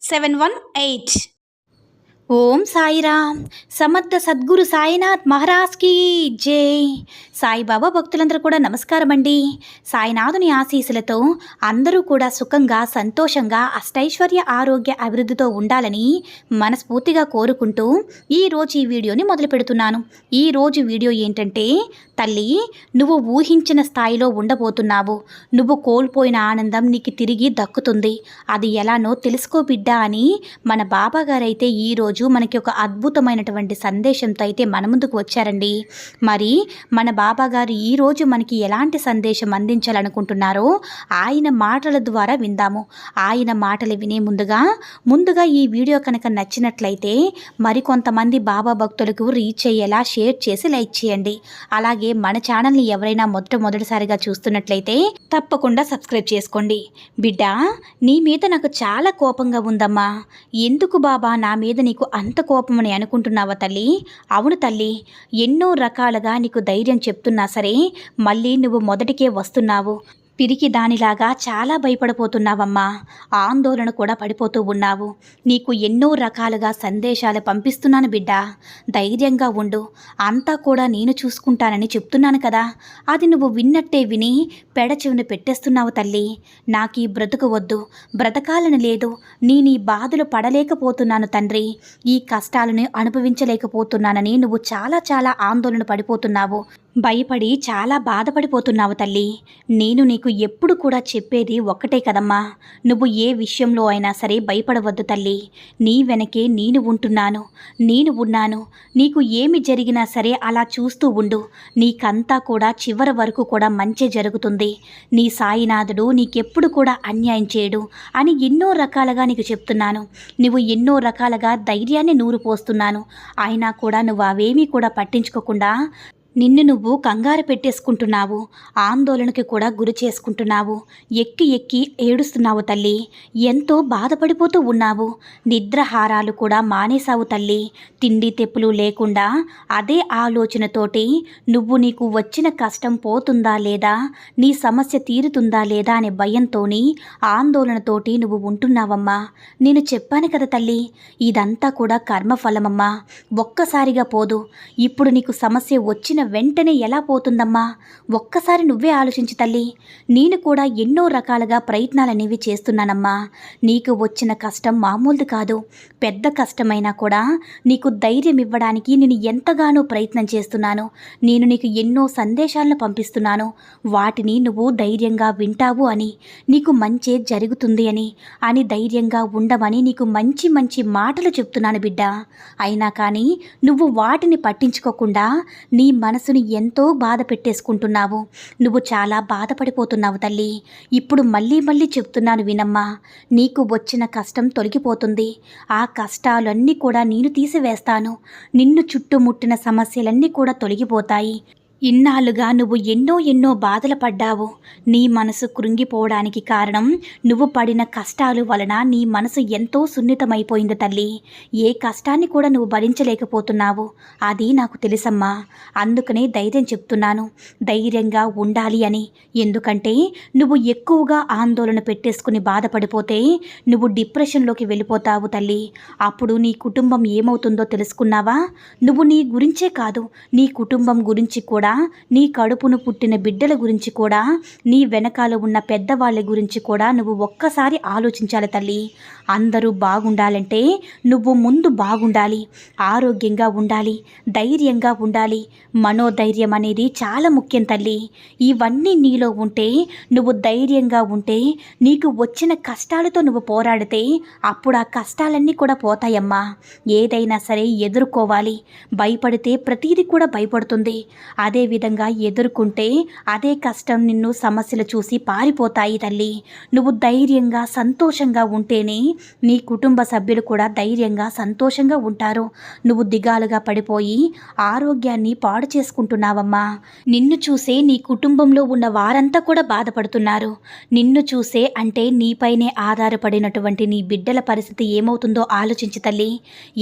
718 Om Sairam. Samartha Sadguru Sainath మహారాజ్కి జై. సాయిబాబా భక్తులందరూ కూడా నమస్కారం అండి సాయినాథుని ఆశీస్సులతో అందరూ కూడా సుఖంగా సంతోషంగా అష్టైశ్వర్య ఆరోగ్య అభివృద్ధితో ఉండాలని మనస్ఫూర్తిగా కోరుకుంటూ ఈరోజు ఈ వీడియోని మొదలు పెడుతున్నాను. ఈరోజు వీడియో ఏంటంటే తల్లి నువ్వు ఊహించిన స్థాయిలో ఉండబోతున్నావు. నువ్వు కోల్పోయిన ఆనందం నీకు తిరిగి దక్కుతుంది. అది ఎలానో తెలుసుకో బిడ్డా అని మన బాబాగారైతే ఈరోజు ఈరోజు మనకి ఒక అద్భుతమైనటువంటి సందేశంతో అయితే మన ముందుకు వచ్చారండి. మరి మన బాబా గారు ఈరోజు మనకి ఎలాంటి సందేశం అందించాలనుకుంటున్నారో ఆయన మాటల ద్వారా విందాము. ఆయన మాటలు వినే ముందుగా ముందుగా ఈ వీడియో కనుక నచ్చినట్లయితే మరికొంతమంది బాబా భక్తులకు రీచ్ అయ్యేలా షేర్ చేసి లైక్ చేయండి. అలాగే మన ఛానల్ని ఎవరైనా మొట్టమొదటిసారిగా చూస్తున్నట్లయితే తప్పకుండా సబ్స్క్రైబ్ చేసుకోండి. బిడ్డ నీ మీద నాకు చాలా కోపంగా ఉందమ్మా. ఎందుకు బాబా నా మీద నీకు అంత కోపమని అనుకుంటున్నావా తల్లి? అవును తల్లి. ఎన్నో రకాలుగా నీకు ధైర్యం చెప్తున్నా సరే మళ్ళీ నువ్వు మొదటికే వస్తున్నావు. పిరికి దానిలాగా చాలా భయపడిపోతున్నావమ్మా ఆందోళన కూడా పడిపోతూ ఉన్నావు. నీకు ఎన్నో రకాలుగా సందేశాలు పంపిస్తున్నాను బిడ్డ. ధైర్యంగా ఉండు. అంతా కూడా నేను చూసుకుంటానని చెప్తున్నాను కదా. అది నువ్వు విన్నట్టే విని పెడచెవిన పెట్టేస్తున్నావు తల్లి. నాకు ఈ బ్రతుకు వద్దు. బ్రతకాలని లేదు. నీ నీ బాధలు పడలేకపోతున్నాను తండ్రి. ఈ కష్టాలను అనుభవించలేకపోతున్నానని నువ్వు చాలా చాలా ఆందోళన పడిపోతున్నావు. భయపడి చాలా బాధపడిపోతున్నావు తల్లి. నేను నీకు ఎప్పుడు కూడా చెప్పేది ఒక్కటే కదమ్మా. నువ్వు ఏ విషయంలో అయినా సరే భయపడవద్దు తల్లి. నీ వెనకే నేను ఉంటున్నాను. నేను ఉన్నాను. నీకు ఏమి జరిగినా సరే అలా చూస్తూ ఉండు. నీకంతా కూడా చివరి వరకు కూడా మంచి జరుగుతుంది. నీ సాయినాథుడు నీకెప్పుడు కూడా అన్యాయం చేయడు అని ఎన్నో రకాలుగా నీకు చెప్తున్నాను. నువ్వు ఎన్నో రకాలుగా ధైర్యాన్ని నూరు పోస్తున్నాను. అయినా కూడా నువ్వు అవేమీ కూడా పట్టించుకోకుండా నిన్ను నువ్వు కంగారు పెట్టేసుకుంటున్నావు. ఆందోళనకి కూడా గురి చేసుకుంటున్నావు. ఎక్కి ఎక్కి ఏడుస్తున్నావు తల్లి. ఎంతో బాధపడిపోతూ ఉన్నావు. నిద్రహారాలు కూడా మానేశావు తల్లి. తిండి తెప్పులు లేకుండా అదే ఆలోచనతోటి నువ్వు నీకు వచ్చిన కష్టం పోతుందా లేదా? నీ సమస్య తీరుతుందా లేదా అనే భయంతోని ఆందోళనతోటి నువ్వు ఉంటున్నావమ్మా. నేను చెప్పాను కదా తల్లి. ఇదంతా కూడా కర్మఫలమమ్మా. ఒక్కసారిగా పోదు. ఇప్పుడు నీకు సమస్య వచ్చిన వెంటనే ఎలా పోతుందమ్మా? ఒక్కసారి నువ్వే ఆలోచించి తల్లి. నేను కూడా ఎన్నో రకాలుగా ప్రయత్నాలనేవి చేస్తున్నానమ్మా. నీకు వచ్చిన కష్టం మామూలుది కాదు. పెద్ద కష్టమైనా కూడా నీకు ధైర్యం ఇవ్వడానికి నేను ఎంతగానో ప్రయత్నం చేస్తున్నాను. నేను నీకు ఎన్నో సందేశాలను పంపిస్తున్నాను. వాటిని నువ్వు ధైర్యంగా వింటావు అని నీకు మంచే జరుగుతుంది అని అని ధైర్యంగా ఉండమని నీకు మంచి మంచి మాటలు చెప్తున్నాను బిడ్డ. అయినా కానీ నువ్వు వాటిని పట్టించుకోకుండా నీ మన మనసుని ఎంతో బాధ పెట్టేసుకుంటున్నావు. నువ్వు చాలా బాధపడిపోతున్నావు తల్లి. ఇప్పుడు మళ్ళీ మళ్ళీ చెప్తున్నాను వినమ్మా. నీకు వచ్చిన కష్టం తొలగిపోతుంది. ఆ కష్టాలన్నీ కూడా నేను తీసివేస్తాను. నిన్ను చుట్టుముట్టిన సమస్యలన్నీ కూడా తొలగిపోతాయి. ఇన్నాళ్ళుగా నువ్వు ఎన్నో ఎన్నో బాధలు పడ్డావు. నీ మనసు కృంగిపోవడానికి కారణం నువ్వు పడిన కష్టాలు వలన నీ మనసు ఎంతో సున్నితమైపోయింది తల్లి. ఏ కష్టాన్ని కూడా నువ్వు భరించలేకపోతున్నావు. అది నాకు తెలుసమ్మా. అందుకనే ధైర్యం చెప్తున్నాను. ధైర్యంగా ఉండాలి అని. ఎందుకంటే నువ్వు ఎక్కువగా ఆందోళన పెట్టేసుకుని బాధపడిపోతే నువ్వు డిప్రెషన్లోకి వెళ్ళిపోతావు తల్లి. అప్పుడు నీ కుటుంబం ఏమవుతుందో తెలుసుకున్నావా? నువ్వు నీ గురించే కాదు. నీ కుటుంబం గురించి కూడా కూడా నీ కడుపును పుట్టిన బిడ్డల గురించి కూడా నీ వెనకాల ఉన్న పెద్దవాళ్ళ గురించి కూడా నువ్వు ఒక్కసారి ఆలోచించాలి తల్లి. అందరూ బాగుండాలంటే నువ్వు ముందు బాగుండాలి ఆరోగ్యంగా ఉండాలి ధైర్యంగా ఉండాలి. మనోధైర్యం అనేది చాలా ముఖ్యం తల్లి. ఇవన్నీ నీలో ఉంటే నువ్వు ధైర్యంగా ఉంటే నీకు వచ్చిన కష్టాలతో నువ్వు పోరాడితే అప్పుడు ఆ కష్టాలన్నీ కూడా పోతాయమ్మా. ఏదైనా సరే ఎదుర్కోవాలి. భయపడితే ప్రతీది కూడా భయపడుతుంది. అదే అదే విధంగా ఎదుర్కొంటే అదే కష్టం నిన్ను సమస్యలు చూసి పారిపోతాయి తల్లి. నువ్వు ధైర్యంగా సంతోషంగా ఉంటేనే నీ కుటుంబ సభ్యులు కూడా ధైర్యంగా సంతోషంగా ఉంటారు. నువ్వు దిగాలుగా పడిపోయి ఆరోగ్యాన్ని పాడు చేసుకుంటున్నావమ్మా. నిన్ను చూసే నీ కుటుంబంలో ఉన్న వారంతా కూడా బాధపడుతున్నారు. నిన్ను చూసే అంటే నీపైనే ఆధారపడినటువంటి నీ బిడ్డల పరిస్థితి ఏమవుతుందో ఆలోచించి తల్లి.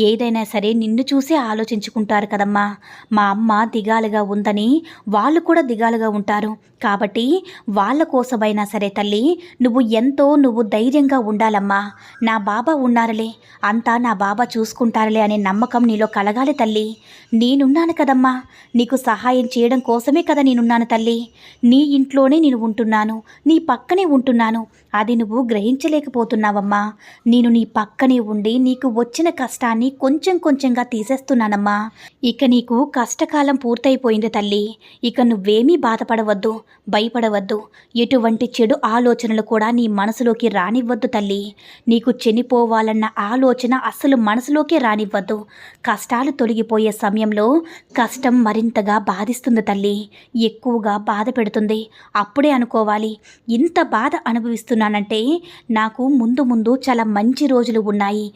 ఏదైనా సరే నిన్ను చూసే ఆలోచించుకుంటారు కదమ్మా. మా అమ్మ దిగాలుగా ఉందని వాళ్ళు కూడా దిగాలుగా ఉంటారు. కాబట్టి వాళ్ళ కోసమైనా సరే తల్లి నువ్వు ఎంతో నువ్వు ధైర్యంగా ఉండాలమ్మా. నా బాబా ఉన్నారులే. అంతా నా బాబా చూసుకుంటారులే అనే నమ్మకం నీలో కలగాలి తల్లి. నేనున్నాను కదమ్మా. నీకు సహాయం చేయడం కోసమే కదా నేనున్నాను తల్లి. నీ ఇంట్లోనే నేను ఉంటున్నాను. నీ పక్కనే ఉంటున్నాను. అది నువ్వు గ్రహించలేకపోతున్నావమ్మా. నేను నీ పక్కనే ఉండి నీకు వచ్చిన కష్టాన్ని కొంచెం కొంచెంగా తీసేస్తున్నానమ్మా. ఇక నీకు కష్టకాలం పూర్తయిపోయింది తల్లి. ఇక నువ్వేమీ బాధపడవద్దు భయపడవద్దు. ఎటువంటి చెడు ఆలోచనలు కూడా నీ మనసులోకి రానివ్వద్దు తల్లి. నీకు చనిపోవాలన్న ఆలోచన అస్సలు మనసులోకే రానివ్వద్దు. కష్టాలు తొలగిపోయే సమయంలో కష్టం మరింతగా బాధిస్తుంది తల్లి. ఎక్కువగా బాధ పెడుతుంది. అప్పుడే అనుకోవాలి ఇంత బాధ చేస్తున్నానంటే నాకు ముందు ముందు చాలా మంచి రోజులు ఉన్నాయి.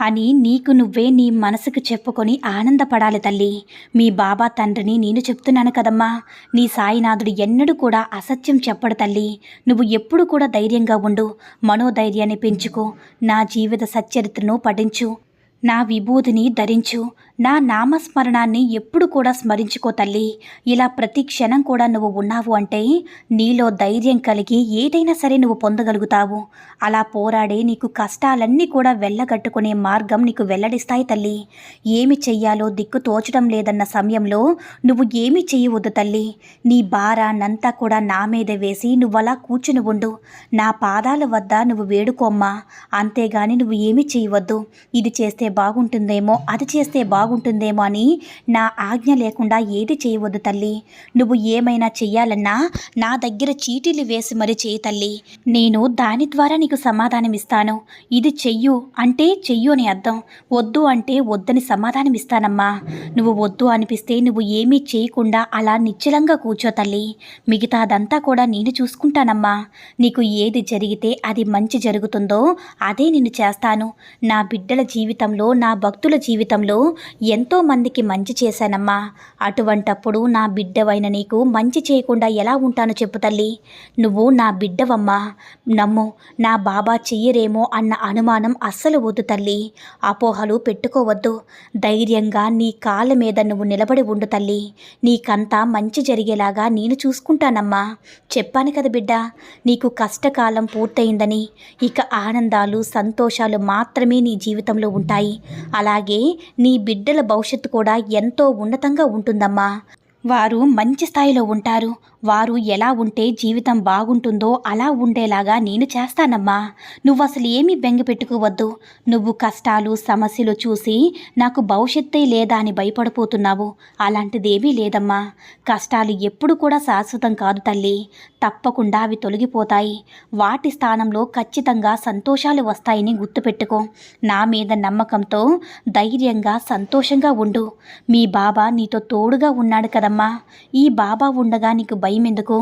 అని నీకు నువ్వే నీ మనసుకు చెప్పుకొని ఆనందపడాలి తల్లి. మీ బాబా తండ్రిని నేను చెప్తున్నాను కదమ్మా. నీ సాయినాథుడు ఎన్నడూ కూడా అసత్యం చెప్పడు తల్లి. నువ్వు ఎప్పుడు కూడా ధైర్యంగా ఉండు. మనోధైర్యాన్ని పెంచుకో. నా జీవిత సచ్చరిత్రను పఠించు. నా విభూతిని ధరించు. నా నామస్మరణాన్ని ఎప్పుడు కూడా స్మరించుకో తల్లి. ఇలా ప్రతి క్షణం కూడా నువ్వు ఉన్నావు అంటే నీలో ధైర్యం కలిగి ఏదైనా సరే నువ్వు పొందగలుగుతావు. అలా పోరాడే నీకు కష్టాలన్నీ కూడా వెళ్ళగట్టుకునే మార్గం నీకు వెల్లడిస్తాయి తల్లి. ఏమి చెయ్యాలో దిక్కు తోచడం లేదన్న సమయంలో నువ్వు ఏమి చేయవద్దు తల్లి. నీ భారాన్నంతా కూడా నా మీద వేసి నువ్వు అలా కూర్చుని ఉండు. నా పాదాల వద్ద నువ్వు వేడుకోమ్మా. అంతేగాని నువ్వు ఏమి చేయవద్దు ఇది చేస్తే బాగుంటుందేమో అది చేస్తే బాగుంటుందేమో అని నా ఆజ్ఞ లేకుండా ఏది చేయవద్దు తల్లి. నువ్వు ఏమైనా చెయ్యాలన్నా నా దగ్గర చీటీలు వేసి మరి చేయి తల్లి. నేను దాని ద్వారా నీకు సమాధానం ఇస్తాను. ఇది చెయ్యు అంటే చెయ్యు అని అర్థం. వద్దు అంటే వద్దని సమాధానం ఇస్తానమ్మా. నువ్వు వద్దు అనిపిస్తే నువ్వు ఏమీ చేయకుండా అలా నిశ్చలంగా కూర్చో తల్లి. మిగతాదంతా కూడా నేను చూసుకుంటానమ్మా. నీకు ఏది జరిగితే అది మంచి జరుగుతుందో అదే నేను చేస్తాను. నా బిడ్డల జీవితంలో నా భక్తుల జీవితంలో ఎంతో మందికి మంచి చేశానమ్మా. అటువంటప్పుడు నా బిడ్డవైన నీకు మంచి చేయకుండా ఎలా ఉంటాను చెప్పు తల్లి. నువ్వు నా బిడ్డవమ్మా. నమ్ము నా బాబా చెయ్యరేమో అన్న అనుమానం అస్సలు వద్దు తల్లి. అపోహలు పెట్టుకోవద్దు. ధైర్యంగా నీ కాళ్ళ మీద నువ్వు నిలబడి ఉండు తల్లి. నీకంతా మంచి జరిగేలాగా నేను చూసుకుంటానమ్మా. చెప్పాను కదా బిడ్డ నీకు కష్టకాలం పూర్తయిందని. ఇక ఆనందాలు సంతోషాలు మాత్రమే నీ జీవితంలో ఉంటాయి. అలాగే నీ బిడ్డ బిడ్డల భవిష్యత్తు కూడా ఎంతో ఉన్నతంగా ఉంటుందమ్మా. వారు మంచి స్థాయిలో ఉంటారు. వారు ఎలా ఉంటే జీవితం బాగుంటుందో అలా ఉండేలాగా నేను చేస్తానమ్మా. నువ్వు అసలు ఏమీ బెంగపెట్టుకోవద్దు నువ్వు కష్టాలు సమస్యలు చూసి నాకు భవిష్యత్తే లేదా అని భయపడిపోతున్నావు. అలాంటిదేమీ లేదమ్మా. కష్టాలు ఎప్పుడు కూడా శాశ్వతం కాదు తల్లి. తప్పకుండా అవి తొలగిపోతాయి. వాటి స్థానంలో ఖచ్చితంగా సంతోషాలు వస్తాయని గుర్తుపెట్టుకో. నా మీద నమ్మకంతో ధైర్యంగా సంతోషంగా ఉండు. మీ బాబా నీతో తోడుగా ఉన్నాడు కదమ్మా. ఈ బాబా ఉండగా నీకు భయం ఎందుకు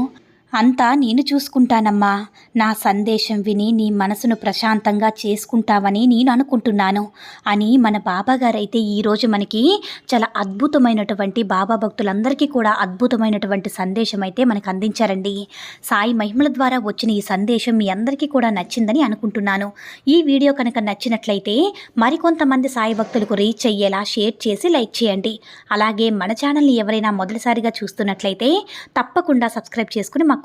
అంతా నేను చూసుకుంటానమ్మా. నా సందేశం విని నీ మనసును ప్రశాంతంగా చేసుకుంటావని నేను అనుకుంటున్నాను. అని మన బాబాగారైతే ఈరోజు మనకి చాలా అద్భుతమైనటువంటి బాబా భక్తులందరికీ కూడా అద్భుతమైనటువంటి సందేశం అయితే మనకు అందించారండి. సాయి మహిమల ద్వారా వచ్చిన ఈ సందేశం మీ అందరికీ కూడా నచ్చిందని అనుకుంటున్నాను. ఈ వీడియో కనుక నచ్చినట్లయితే మరికొంతమంది సాయి భక్తులకు రీచ్ అయ్యేలా షేర్ చేసి లైక్ చేయండి. అలాగే మన ఛానల్ని ఎవరైనా మొదటిసారిగా చూస్తున్నట్లయితే తప్పకుండా సబ్స్క్రైబ్ చేసుకుని మాకు